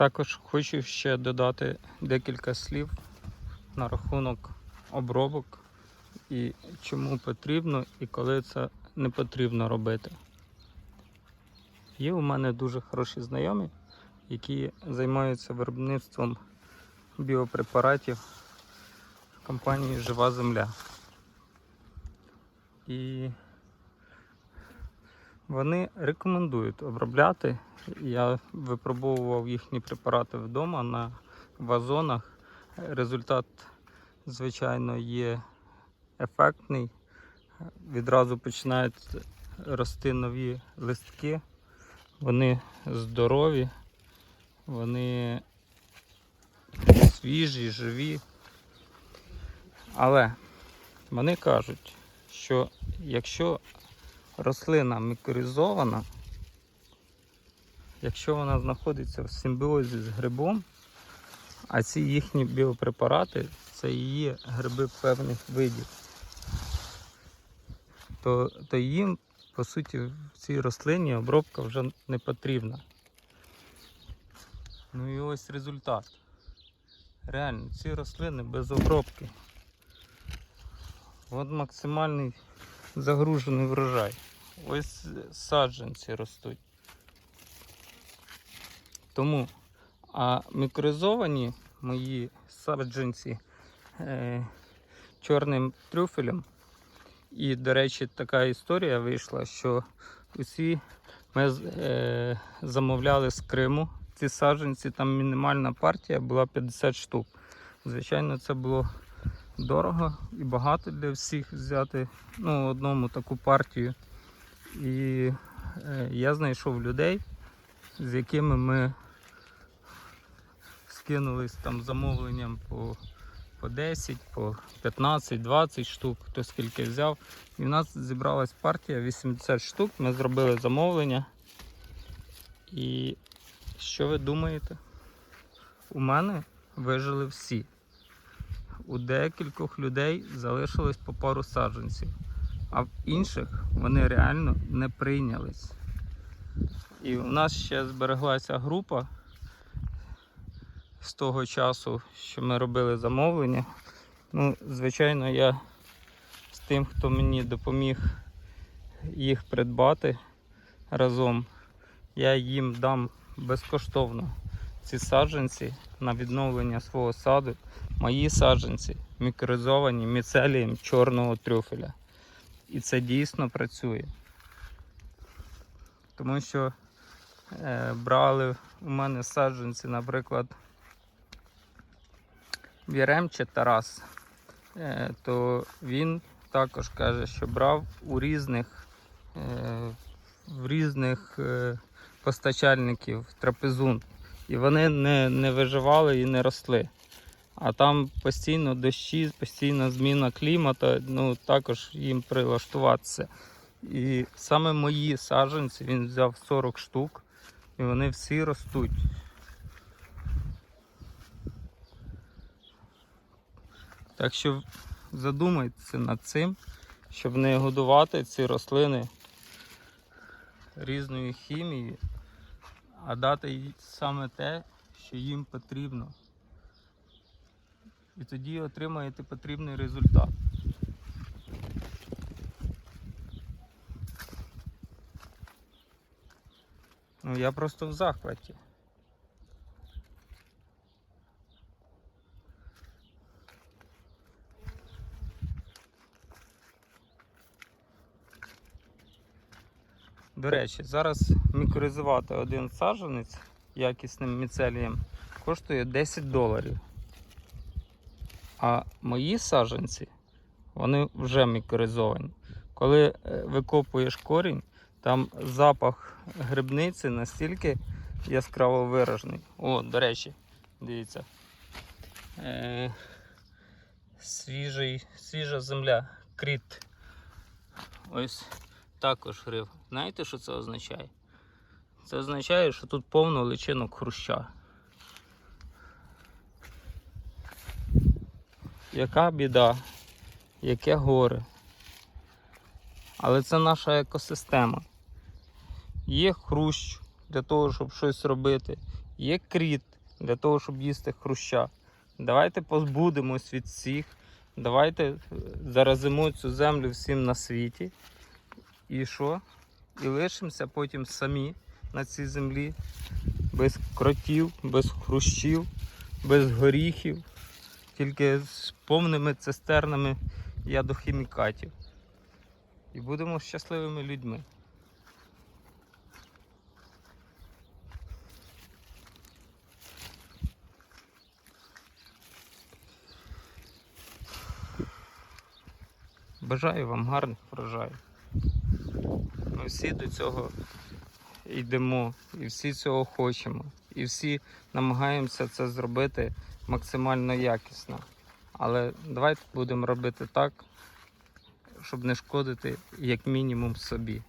Також хочу ще додати декілька слів на рахунок обробок і чому потрібно і коли це не потрібно робити. Є у мене дуже хороші знайомі, які займаються виробництвом біопрепаратів компанії Жива Земля. І вони рекомендують обробляти. Я випробовував їхні препарати вдома на вазонах. Результат, звичайно, є ефектний. Відразу починають рости нові листки. Вони здорові, вони свіжі, живі. Але вони кажуть, що якщо рослина мікоризована, якщо вона знаходиться в симбіозі з грибом, а ці їхні біопрепарати це є гриби певних видів, то, то їм, по суті, в цій рослині обробка вже не потрібна. Ну і ось результат. Реально, ці рослини без обробки. От максимальний загружений врожай. Ось саджанці ростуть. Тому, а мікризовані мої саджанці е, чорним трюфелем. І, до речі, така історія вийшла, що усі ми е, замовляли з Криму ці саджанці, там мінімальна партія була 50 штук. Звичайно, це було дорого і багато для всіх взяти ну, одному таку партію. І е, я знайшов людей, з якими ми скинулись там замовленням по, по 10, по 15, 20 штук, хто скільки взяв. І в нас зібралась партія 80 штук. Ми зробили замовлення. І що ви думаєте? У мене вижили всі. У декількох людей залишилось по пару саджанців, а в інших вони реально не прийнялись. І у нас ще збереглася група з того часу, що ми робили замовлення. Ну, звичайно, я з тим, хто мені допоміг їх придбати разом, я їм дам безкоштовно ці саджанці на відновлення свого саду. Мої саджанці мікроризовані міцелієм чорного трюфеля. І це дійсно працює. Тому що брали у мене саджанці, наприклад, Вірем чи Тарас, е, то він також каже, що брав у різних, е, в різних е, постачальників трапезун. І вони не, не виживали і не росли. А там постійно дощі, постійна зміна клімату, ну також їм прилаштуватися. І саме мої саджанці він взяв 40 штук, і вони всі ростуть. Так що задумайтеся над цим, щоб не годувати ці рослини різною хімією, а дати саме те, що їм потрібно. І тоді отримаєте потрібний результат. Ну я просто в захваті. До речі, зараз мікроризувати один саджанець якісним міцелієм коштує 10 доларів. А мої саджанці, вони вже мікроризовані. Коли е, викопуєш корінь, там запах грибниці настільки яскраво виражений. О, до речі, дивіться. Е, свіжий, свіжа земля, кріт. Ось також гриб. Знаєте, що це означає? Це означає, що тут повно личинок хруща. Яка біда, яке горе. Але це наша екосистема. Є хрущ для того, щоб щось робити. є кріт для того, щоб їсти хруща. Давайте позбудемось від всіх. Давайте е, заразимо цю землю всім на світі. І що? І лишимося потім самі на цій землі, без кротів, без хрущів, без горіхів, тільки з повними цистернами ядохімікатів. І будемо щасливими людьми. Бажаю вам гарних врожаїв. Ми всі до цього йдемо, і всі цього хочемо. І всі намагаємося це зробити максимально якісно. Але давайте будемо робити так, щоб не шкодити як мінімум собі.